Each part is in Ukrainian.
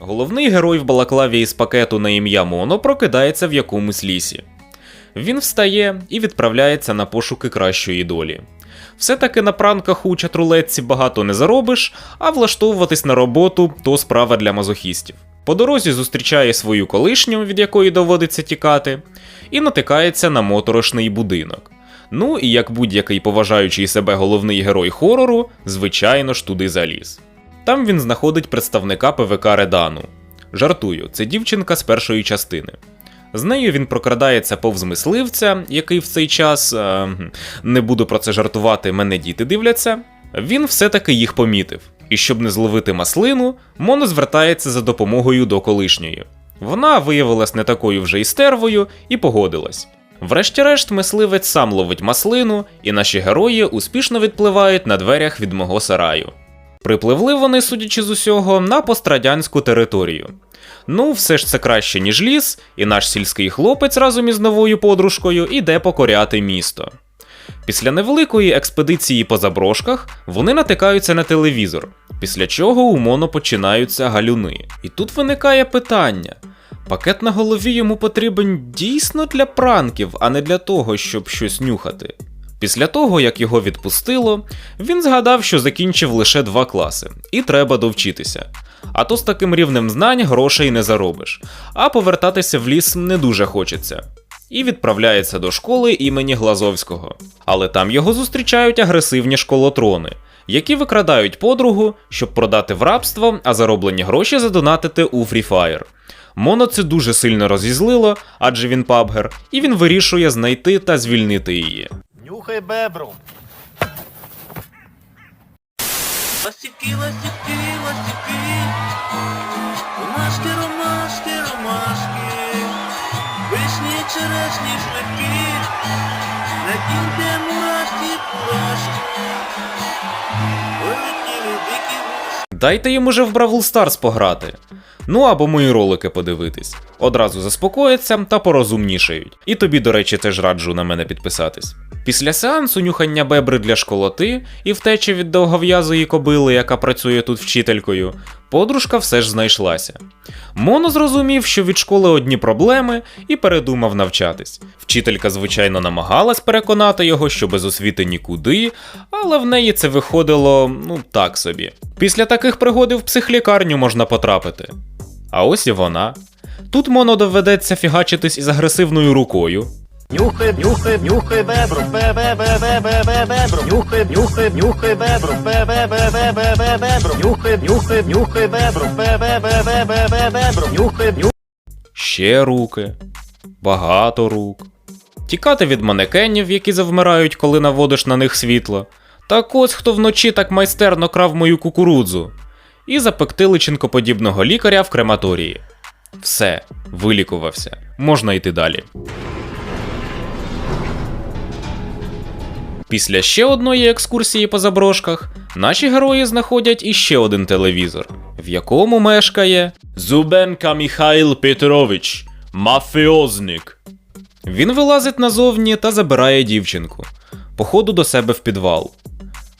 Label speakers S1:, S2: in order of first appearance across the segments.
S1: Головний герой в балаклаві із пакету на ім'я Моно прокидається в якомусь лісі. Він встає і відправляється на пошуки кращої долі. Все-таки на пранках у чатрулетці багато не заробиш, а влаштовуватись на роботу то справа для мазохістів. По дорозі зустрічає свою колишню, від якої доводиться тікати, і натикається на моторошний будинок. Ну і як будь-який поважаючий себе головний герой хорору, звичайно ж туди заліз. Там він знаходить представника ПВК Редану. Жартую, це дівчинка з першої частини. З нею він прокрадається повз мисливця, який в цей час е, не буду про це жартувати, мене діти дивляться. Він все-таки їх помітив, і щоб не зловити маслину, Моно звертається за допомогою до колишньої. Вона виявилась не такою вже й стервою і погодилась. Врешті-решт, мисливець сам ловить маслину, і наші герої успішно відпливають на дверях від мого сараю. Припливли вони, судячи з усього, на пострадянську територію. Ну, все ж це краще, ніж ліс, і наш сільський хлопець разом із новою подружкою іде покоряти місто. Після невеликої експедиції по заброшках вони натикаються на телевізор, після чого у Моно починаються галюни. І тут виникає питання: пакет на голові йому потрібен дійсно для пранків, а не для того, щоб щось нюхати. Після того, як його відпустило, він згадав, що закінчив лише два класи, і треба довчитися. А то з таким рівнем знань грошей не заробиш, а повертатися в ліс не дуже хочеться. І відправляється до школи імені Глазовського. Але там його зустрічають агресивні школотрони, які викрадають подругу, щоб продати в рабство, а зароблені гроші задонатити у Fire. Моно це дуже сильно розізлило, адже він пабгер, і він вирішує знайти та звільнити її.
S2: Нюхай бебру.
S3: Ластівки, ластівки, ластівки, ромашки, ромашки, ромашки, вишні, черешні, шляхи, надіньте мурашки, мурашки, Вилетіли дикі.
S1: Дайте їм уже в Бравл Старс пограти. Ну або мої ролики подивитись. Одразу заспокояться та порозумнішають. І тобі, до речі, теж раджу на мене підписатись. Після сеансу нюхання бебри для школоти і втечі від довгов'язої кобили, яка працює тут вчителькою, подружка все ж знайшлася. Моно зрозумів, що від школи одні проблеми, і передумав навчатись. Вчителька, звичайно, намагалась переконати його, що без освіти нікуди, але в неї це виходило ну так собі. Після таких пригод в психлікарню можна потрапити. А ось і вона. Тут Моно доведеться фігачитись із агресивною рукою,
S2: Нюхай, нюхай, нюхай бебру, бебе, бебе, бебе, бебру. Нюхай, нюхай, нюхай бебру, бебе, бебе, бебру.
S1: Ще руки, багато рук. Тікати від манекенів, які завмирають, коли наводиш на них світло. Так ось хто вночі так майстерно крав мою кукурудзу. І запекти личинкоподібного лікаря в крематорії. Все, вилікувався. Можна йти далі. Після ще одної екскурсії по заброшках наші герої знаходять іще один телевізор, в якому мешкає Зубенка Михайл Петрович, мафіозник. Він вилазить назовні та забирає дівчинку, походу до себе в підвал.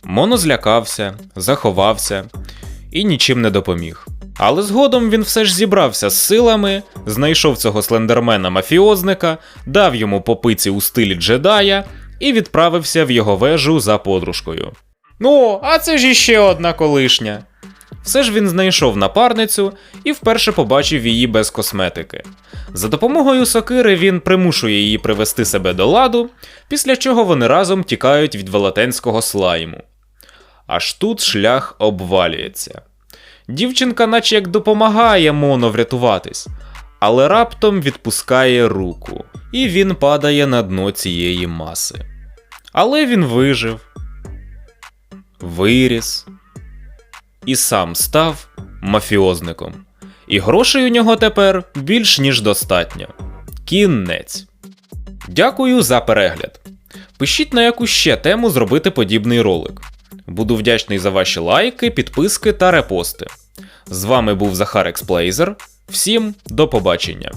S1: Моно злякався, заховався і нічим не допоміг. Але згодом він все ж зібрався з силами, знайшов цього слендермена мафіозника, дав йому попиці у стилі джедая і відправився в його вежу за подружкою. Ну, а це ж іще одна колишня. Все ж він знайшов напарницю і вперше побачив її без косметики. За допомогою сокири він примушує її привести себе до ладу, після чого вони разом тікають від велетенського слайму. Аж тут шлях обвалюється. Дівчинка, наче як допомагає Моно врятуватись, але раптом відпускає руку, і він падає на дно цієї маси. Але він вижив, виріс і сам став мафіозником. І грошей у нього тепер більш ніж достатньо. Кінець. Дякую за перегляд. Пишіть на яку ще тему зробити подібний ролик. Буду вдячний за ваші лайки, підписки та репости. З вами був Захар Експлейзер. Всім до побачення!